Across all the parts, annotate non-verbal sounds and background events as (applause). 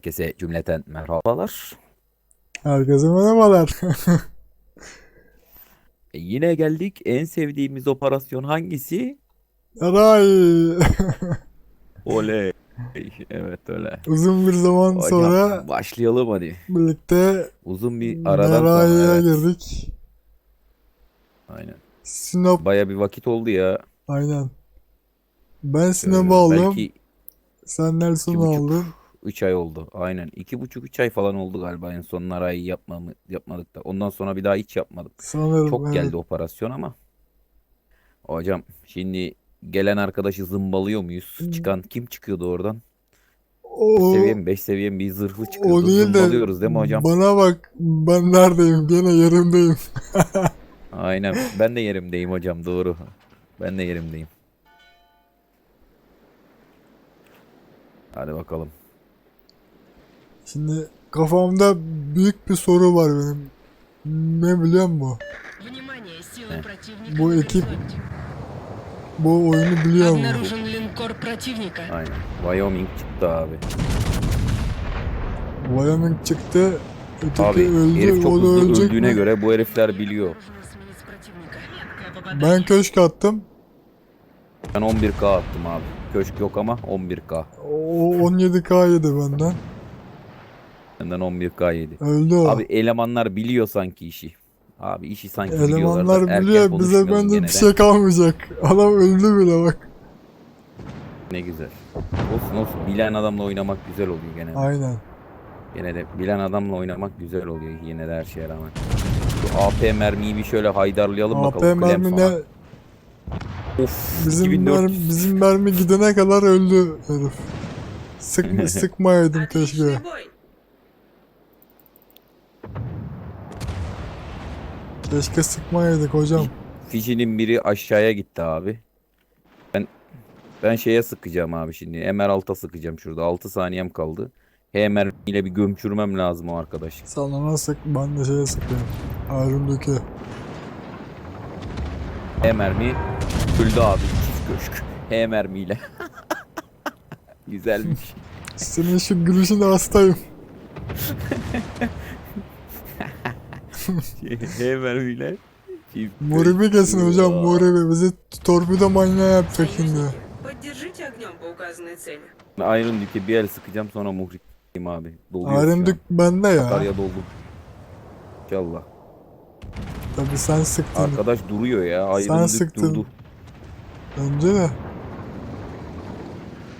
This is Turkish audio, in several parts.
Herkese cümleten merhabalar. Herkese merhabalar. (laughs) E, yine geldik. En sevdiğimiz operasyon hangisi? Ray. (laughs) Oley. Evet öyle. Uzun bir zaman Hocam, sonra başlayalım hadi. birlikte Uzun bir aradan sonra. evet. girdik. Aynen. Sinop Baya bir vakit oldu ya. aynen. Ben Ee, Sinop'u aldım. belki Sen buçuk. aldın. 3 ay oldu. Aynen. 2,5-3 ay falan oldu galiba en son Naray'ı yapmamı, yapmadık da. Ondan sonra bir daha hiç yapmadık. Sanırım Çok evet. geldi operasyon ama. Hocam şimdi gelen arkadaşı zımbalıyor muyuz? Çıkan kim çıkıyordu oradan? O, seviye mi? 5 seviye mi? Bir zırhlı çıkıyordu. o değil de Zımbalıyoruz değil mi hocam? bana bak ben neredeyim? Gene yerimdeyim. (laughs) Aynen. Ben de yerimdeyim hocam. Doğru. Ben de yerimdeyim. Hadi bakalım. Şimdi kafamda büyük bir soru var benim. Ne biliyor mu? Э. Bu ekip bu oyunu biliyor mu? Aynen. Wyoming çıktı abi. Wyoming çıktı. Öteki abi, öldü, herif çok hızlı ölecek öldüğüne mi? göre bu herifler biliyor. Ben köşk attım. Ben 11K attım abi. Köşk yok ama 11K. O 17K yedi benden. Benden 11k yedi. Öldü o. Abi elemanlar biliyor sanki işi. Abi işi sanki biliyorlar. Elemanlar biliyor bize konuşmayalım bende gene bir de. şey kalmayacak. Adam öldü bile bak. Ne güzel. Olsun olsun. Bilen adamla oynamak güzel oluyor gene. de. Aynen. Gene de bilen adamla oynamak güzel oluyor yine de her şeye rağmen. Şu AP mermiyi bir şöyle haydarlayalım AP bakalım. Clem mermi ne? Of Bizim 2004. mermi, bizim mermi gidene kadar öldü herif. Sık, (laughs) sıkmayaydım keşke. Keşke sıkmayaydık hocam. Fijinin biri aşağıya gitti abi. Ben ben şeye sıkacağım abi şimdi. Emerald'a sıkacağım şurada. 6 saniyem kaldı. H mermiyle bir gömçürmem lazım o arkadaş. Salona sık, ben de şeye sıkayım. Ayrımdaki. H mermi öldü abi. Çift köşk. H mermiyle. (laughs) Güzelmiş. Senin şu gülüşüne hastayım. (laughs) H mermiyle. Moribi kesin hocam moribi. Bizi torpido manyağı yapacak şimdi. Iron Duke'e bir el sıkacağım sonra muhrik abi. Doluyor Iron Duke bende ya. Katarya doldu. İnşallah. Tabi sen sıktın. Arkadaş duruyor ya. Iron sen Duke sıktın. durdu. Önce de.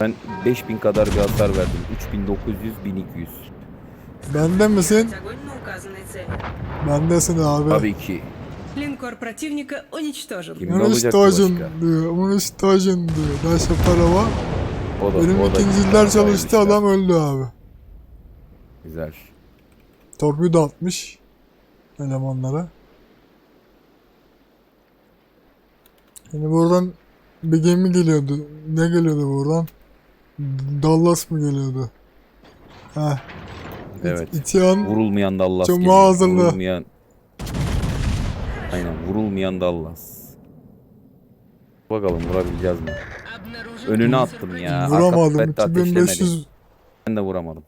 Ben 5000 kadar bir hasar verdim. 3900 1200. Bende misin? Огонь на указанной цели. Bendesin abi. Tabii ki. Линкор противника уничтожен. Kim olacak ki Unistojin başka? diyor. Unistojin diyor. Daşa Parava. O da, Benim o da ikinciler çalıştı işte. adam öldü abi. Güzel. Torpido atmış. Elemanlara. Şimdi buradan bir gemi geliyordu. Ne geliyordu buradan? Dallas mı geliyordu? Heh. Evet. İtiyan. Vurulmayan Dallas. Çok hazırlı. Vurulmayan. Aynen vurulmayan Dallas. Bakalım vurabileceğiz mi? Önüne attım ya. Vuramadım. 2500. Ben de vuramadım.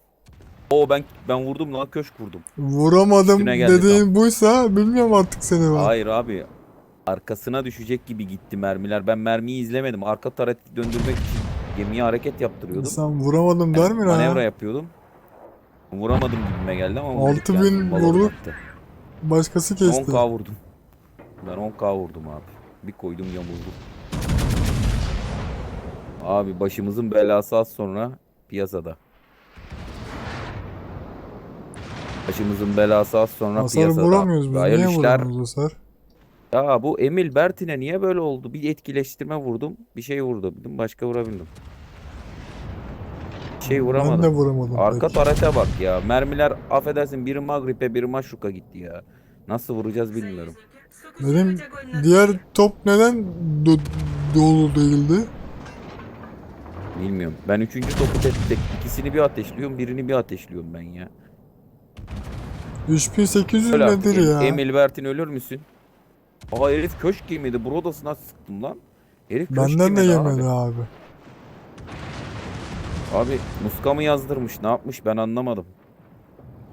O ben ben vurdum lan köşk vurdum. Vuramadım dediğin tam. buysa bilmiyorum artık seni ben. Hayır abi. Arkasına düşecek gibi gitti mermiler. Ben mermiyi izlemedim. Arka taret döndürmek için gemiye hareket yaptırıyordum. Sen vuramadım yani der mi lan? Manevra yapıyordum. Vuramadım gibime geldi ama vurduk 6000 yani. Balon vurduk. Başkası kesti. 10k vurdum. Ben 10k vurdum abi. Bir koydum yamuldu. Abi başımızın belası az sonra piyasada. Başımızın belası az sonra Hasar piyasada. vuramıyoruz biz. Hayırlı Niye işler. vuramıyoruz hasar? Ya bu Emil Bertin'e niye böyle oldu? Bir etkileştirme vurdum. Bir şey vurdu. Başka vurabildim şey vuramadım. Ben de vuramadım. Arka pek. tarafa bak ya. Mermiler affedersin biri Magrip'e biri Maşruk'a gitti ya. Nasıl vuracağız bilmiyorum. Benim diğer top neden do dolu değildi? Bilmiyorum. Ben üçüncü topu tek ikisini bir ateşliyorum birini bir ateşliyorum ben ya. 3800 Öyle nedir artık. ya? Emil Bertin ölür müsün? Aa herif köşk yemedi. Brodasına sıktım lan. Herif köşk Benden de yemedi abi. abi. Abi muska mı yazdırmış ne yapmış ben anlamadım.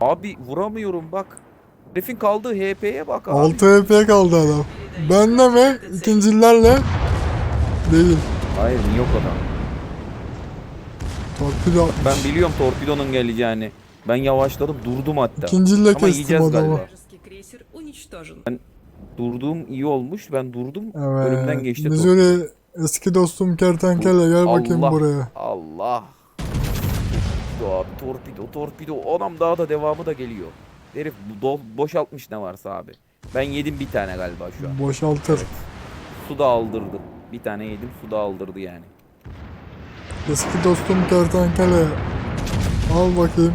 Abi vuramıyorum bak. Herifin kaldığı HP'ye bak abi. 6 HP kaldı adam. Benle mi? İkincilerle? Değil. Hayır yok adam. Torpido atmış. Ben biliyorum torpidonun geleceğini. Ben yavaşladım durdum hatta. İkinciyle Ama kestim adamı. Ben durduğum iyi olmuş. Ben durdum. Evet. Önümden geçti. Biz öyle eski dostum kertenkele gel bakayım buraya. Allah. Torpido abi torpido torpido. Adam daha da devamı da geliyor. Herif do- boşaltmış ne varsa abi. Ben yedim bir tane galiba şu an. Boşaltır. Su da aldırdı. Bir tane yedim su da aldırdı yani. Eski dostum Kertenkele. Al bakayım.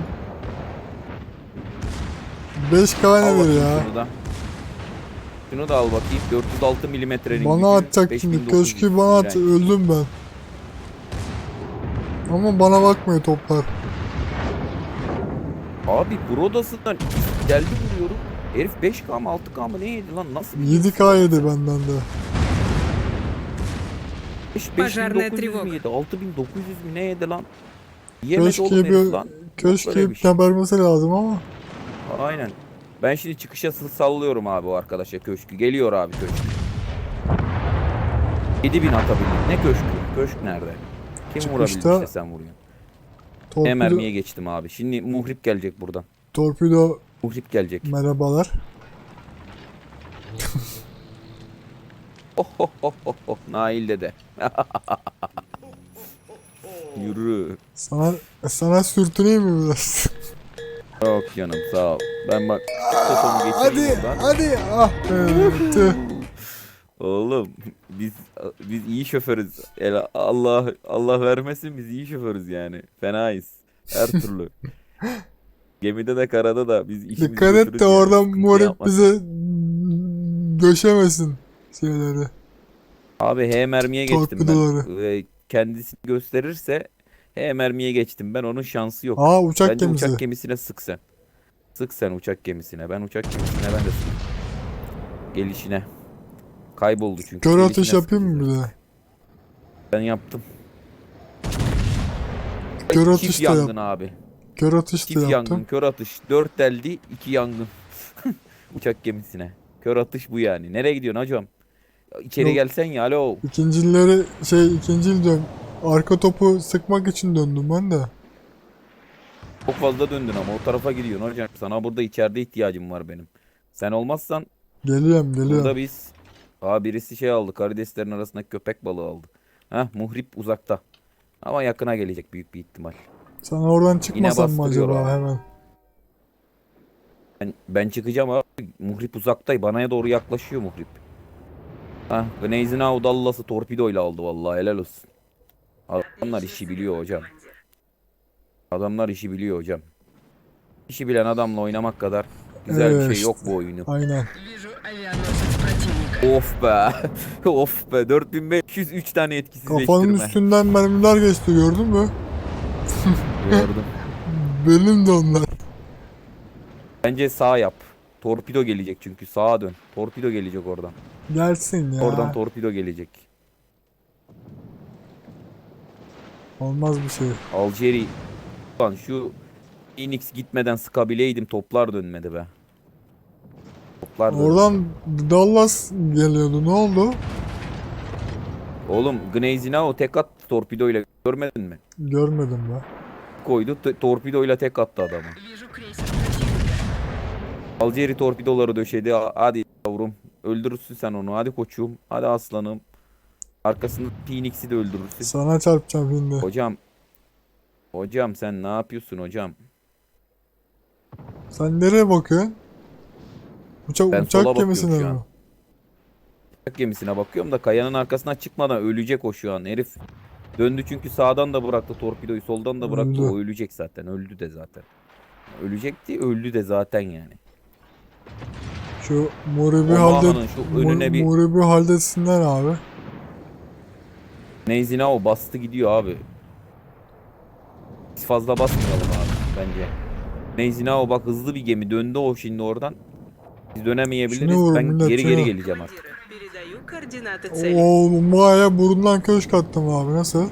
5K Al nedir bakayım ya? şunu da. Şunu da al bakayım. 406 milimetrenin Bana atacak şimdi. 5900 Köşkü bana at. Öldüm ben. Ama bana bakmıyor toplar. Abi Brodas'ından geldi vuruyorum. Herif 5K mı 6K mı ne yedi lan nasıl? 7K yedi benden de. 5900 mü yedi? 6900 mü ne yedi lan? Yemedi köşke bir, lan. Köşke bir şey. lazım ama. Aynen. Ben şimdi çıkışa sallıyorum abi o arkadaşa köşkü. Geliyor abi köşkü. 7000 atabildik. Ne köşkü? Köşk nerede? Kim Çıkışta... vurabilir işte sen vuruyorsun. Torpido, mermiye geçtim abi. Şimdi muhrip gelecek buradan. torpido Muhrip gelecek. merhabalar. Oh oh oh oh oh. Nail dede. (laughs) Yürü. Sana sana sürtüneyim mi biraz? Yok canım sağ ol. Ben bak topumu hadi buradan. hadi ah be, tüh. Oğlum biz biz iyi şoförüz. El- Allah Allah vermesin biz iyi şoförüz yani. Fenayız. Her (laughs) türlü. Gemide de karada da biz işimizi Dikkat et de oradan moruk bize döşemesin şeyleri. Abi H mermiye geçtim ben. Ee, kendisini gösterirse H mermiye geçtim ben onun şansı yok. Aa uçak Bence gemisi. uçak gemisine sık sen. Sık sen uçak gemisine. Ben uçak gemisine ben de sık. Gelişine. Kayboldu çünkü. Kör atış yapayım mı bir de? Ben yaptım. Kör Çift atış da yap. yangın abi. Kör atış da Çift yangın, yaptım. kör atış. Dört deldi, iki yangın. (laughs) Uçak gemisine. Kör atış bu yani. Nereye gidiyorsun hocam? İçeri Yok. gelsen ya alo. İkincileri şey ikinci dön. Arka topu sıkmak için döndüm ben de. Çok fazla döndün ama o tarafa gidiyorsun hocam. Sana burada içeride ihtiyacım var benim. Sen olmazsan Geliyorum geliyorum. burada biz... Aa birisi şey aldı. Karideslerin arasında köpek balığı aldı. Heh muhrip uzakta. Ama yakına gelecek büyük bir ihtimal. Sana oradan çıkmasam mı acaba abi. hemen? Ben, ben çıkacağım abi. Muhrip uzaktay. Bana doğru yaklaşıyor muhrip. Hah. Gneisenau Dallas'ı torpidoyla aldı vallahi helal olsun. Adamlar işi biliyor hocam. Adamlar işi biliyor hocam. İşi bilen adamla oynamak kadar güzel bir Evet şey yok bu oyunu. Aynen. Of be. (laughs) of be. 4503 tane etkisizleştirme. Kafanın üstünden mermiler geçti gördün mü? Gördüm. (laughs) Benim de onlar. Bence sağ yap. Torpido gelecek çünkü sağa dön. Torpido gelecek oradan. Gelsin ya. Oradan torpido gelecek. Olmaz bir şey. Algeri. Lan şu Phoenix gitmeden sıkabileydim toplar dönmedi be. Toplar. Oradan Dallas geliyordu. Ne oldu? Oğlum Gneizinao tek at torpidoyla görmedin mi? Görmedim ben. Koydu t- torpidoyla tek attı adamı. Alcieri torpidoları döşedi. Hadi yavrum öldürürsün sen onu. Hadi koçum. Hadi aslanım. Arkasında Phoenix'i de öldürürsün. Sana çarpacağım şimdi. Hocam. Hocam sen ne yapıyorsun hocam? Sen nereye bakıyorsun? Uçak, Ben sola uçak bakıyorum gemisine şu an. mi? Uçak gemisine bakıyorum da kayanın arkasına çıkmadan ölecek o şu an herif. Döndü çünkü sağdan da bıraktı torpidoyu soldan da bıraktı Öldü. o ölecek zaten öldü de zaten. Ölecekti öldü de zaten yani. Şu Muribi halde Obama'nın şu önüne bir Muribi halletsinler abi. Neyzinao bastı gidiyor abi. Biz fazla basmayalım abi bence. Neyzinao bak hızlı bir gemi döndü o şimdi oradan. Biz dönemeyebiliriz. Şuna vurun ben millet, geri geri geleceğim artık. Oğlum Maya burundan köşk attım abi nasıl?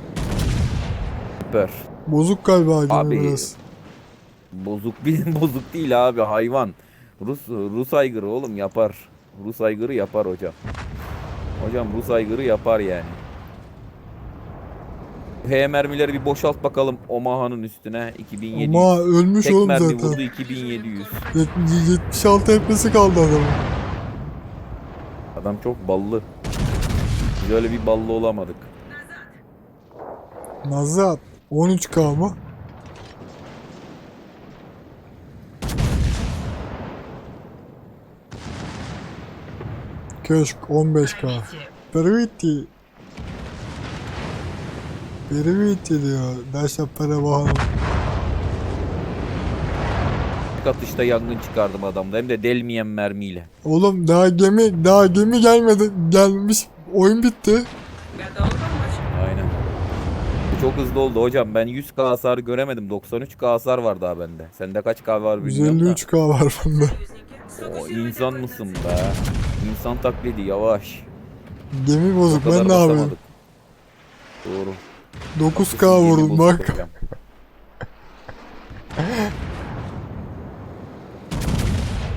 Süper. Bozuk galiba abi. Biraz. Bozuk (laughs) bir bozuk değil abi hayvan. Rus Rus aygırı oğlum yapar. Rus aygırı yapar hocam. Hocam Rus aygırı yapar yani. H mermileri bir boşalt bakalım Omaha'nın üstüne 2700. Ama ölmüş Tek oğlum mermi zaten. vurdu 2700. Yet- 76 HP'si kaldı adamın. Adam çok ballı. Biz öyle bir ballı olamadık. Nazat 13k mı? Köşk 15k. Beni mi ittiriyor? Ders para bakalım. Tek atışta yangın çıkardım adamda hem de delmeyen mermiyle. Oğlum daha gemi daha gemi gelmedi gelmiş oyun bitti. Ya? Aynen. Çok hızlı oldu hocam ben 100k hasar göremedim 93k hasar var daha bende. Sende kaç k var bilmiyorum da. 153k var bende. O insan mısın be? İnsan taklidi yavaş. Gemi bozuk ben ne yapayım? Doğru. 9k Yeni vurdum bozuk bak. hocam.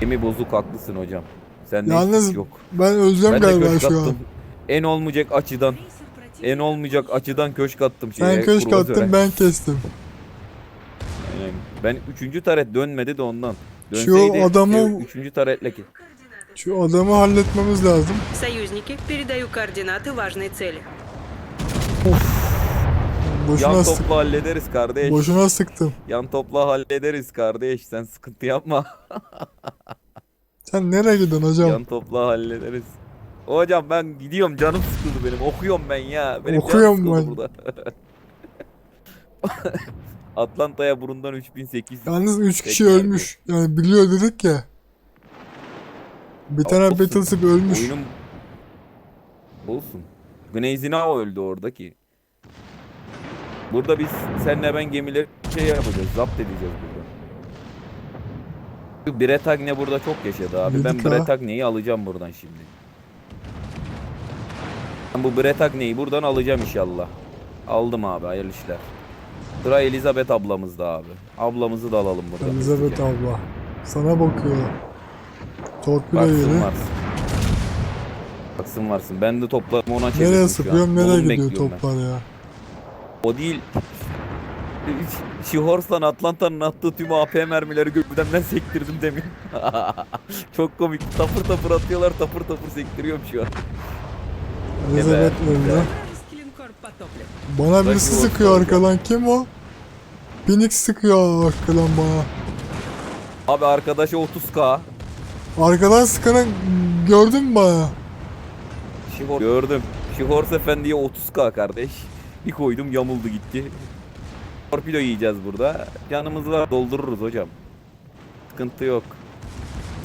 Gemi bozuk haklısın hocam. Sende Yalnız hiç yok. Ben öleceğim Ben de galiba köşk şu an. attım. En olmayacak açıdan. Крейсер En противника olmayacak açıdan köşk attım şeye. Sen köşk kruvazöre. attın ben kestim. Aynen. Ben üçüncü taret dönmedi de ondan. Şu Dönseydi adamı- şey, üçüncü taretle ki. Şu adamı halletmemiz lazım. Союзники, передаю координаты важной цели. Boşuna Yan sık topla hallederiz kardeş. boşuna sıktım. Yan topla hallederiz kardeş. Sen sıkıntı yapma. (laughs) Sen nereye gidiyorsun hocam? Yan topla hallederiz. Hocam ben gidiyorum canım sıkıldı benim. Okuyorum ben ya. Benim Okuyorum canım sıkıldı ben. burada. (laughs) Atlanta'ya burundan 3800. Yalnız 3 kişi Tekrar ölmüş. Yani biliyor dedik ya. Bir tane Olsun. Battleship ölmüş. Oyunum olsun. Gneizinao öldü oradaki. Burada biz senle ben gemileri şey yapacağız. Zapt edeceğiz burada. Bretagne burada çok yaşadı abi. Ben Yedik ha. Bretagne'yi alacağım buradan şimdi. Ben bu Bretagne'yi buradan alacağım inşallah. Aldım abi hayırlı işler. Sıra Elizabeth ablamızda abi. Ablamızı da alalım buradan. Elizabeth hızlıca. abla. Sana bakıyor. Torpido yeri. varsın. Baksın varsın. Ben de toplarımı ona çevirdim Nereye sıkıyorum nereye gidiyor ben. toplar ya. O değil. Seahorse'dan Atlanta'nın attığı tüm AP mermileri göbdemden sektirdim demin. (laughs) Çok komik. Tapır tapır atıyorlar, tapır tapır sektiriyorum şu an. Ne zannetmiyorum ya. Bana birisi sıkıyor arkadan. Kim o? Phoenix sıkıyor arkadan bana. Abi arkadaşa 30k. Arkadan sıkanı gördün mü bana? Gördüm. Şihors efendiye 30k kardeş. Bir koydum yamuldu gitti. Torpido yiyeceğiz burada. Canımız var doldururuz hocam. Sıkıntı yok.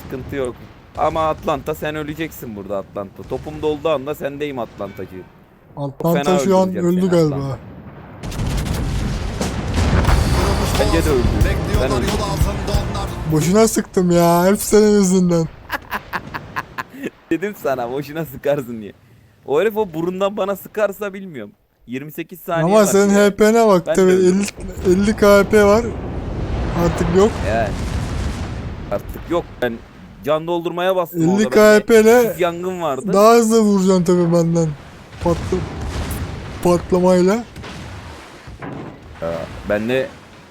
Sıkıntı yok. Ama Atlanta sen öleceksin burada Atlanta. Topum dolduğu anda sendeyim Atlantacı. Atlanta şu an öldü galiba. Atlanta. Bence de öldü. Ben öldüm. Boşuna sıktım ya. Hep senin yüzünden. (laughs) Dedim sana boşuna sıkarsın diye. O herif o burundan bana sıkarsa bilmiyorum. 28 saniye Ama var senin. HP'ne bak Ben tabi de 50, öldüm. 50 KP var. Artık yok. Yani. Artık yok ben can doldurmaya bastım 50 orada. Bende KP ile çift yangın vardı. daha hızlı vuracaksın tabi benden. Patla patlamayla. Bende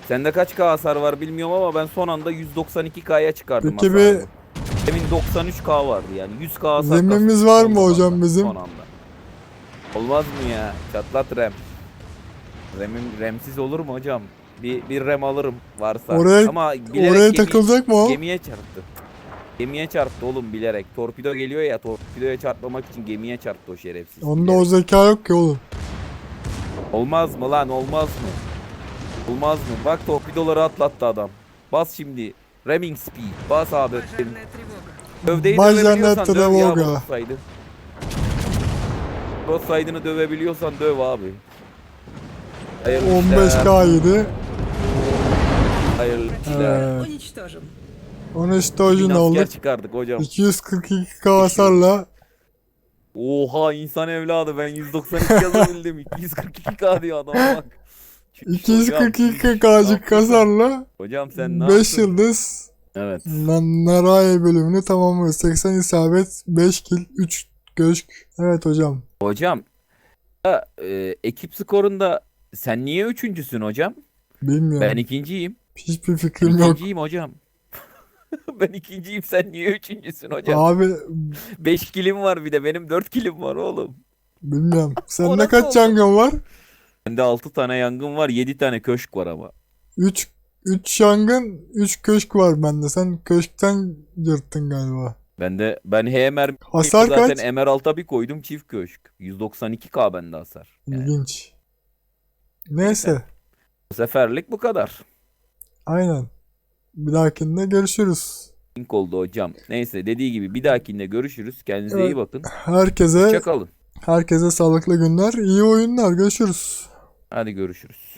sende kaç K hasar var bilmiyorum ama ben son anda 192K'ya çıkardım Peki hasarımı. bir Demin 93K vardı yani 100K hasar. Zemimiz kastım var mı hocam bizim? Son anda. Olmaz mı ya? Çatlat rem. Remim, remsiz olur mu hocam? Bir, bir rem alırım varsa. Oraya, Ama bilerek oraya gemi, takılacak mı o? Gemiye çarptı. Gemiye çarptı oğlum bilerek. Torpido geliyor ya torpidoya çarpmamak için gemiye çarptı o şerefsiz. Onda bilerek. o zeka yok ki oğlum. Olmaz mı lan olmaz mı? Olmaz mı? Bak torpidoları atlattı adam. Bas şimdi. Ramming speed. Bas abi. Gövdeyi dövebiliyorsan döv ya Crossside'ını dövebiliyorsan döv abi. Hayırlı 15k yedi. Hayırlı işler. Evet. 13 dojum. 13 olduk. çıkardık hocam. 242k hasarla Oha insan evladı ben 192 (laughs) yazabildim. 242k diyor adam bak. 242k'cık hasarla Hocam sen ne 5 yaptın? yıldız Evet. Lan Naraye bölümünü tamamlıyoruz. 80 isabet, 5 kill, 3 köşk. Evet hocam. Hocam ya, e, ekip skorunda sen niye üçüncüsün hocam? Bilmiyorum. Ben ikinciyim. Hiçbir fikrim yok. ikinciyim hocam. (laughs) ben ikinciyim sen niye üçüncüsün hocam? Abi 5 kilim var bir de benim 4 kilim var oğlum. bilmiyorum. (laughs) Sen ne nasıl kaç oldu? yangın var? Bende 6 tane yangın var 7 tane köşk var ama. 3 3 yangın, 3 köşk var bende. Sen köşkten yırttın galiba. Bende ben HMR Hasar zaten kaç? Emerald'a bir koydum çift köşk. 192k bende hasar. Yani İlginç. Neyse. bu seferlik bu kadar. Aynen. Bir dahakinde görüşürüz. Link oldu hocam. Neyse dediği gibi bir dahakinde görüşürüz. Kendinize Evet. iyi bakın. Herkese Hoşçakalın. herkese sağlıklı günler, iyi oyunlar. Görüşürüz. Hadi görüşürüz.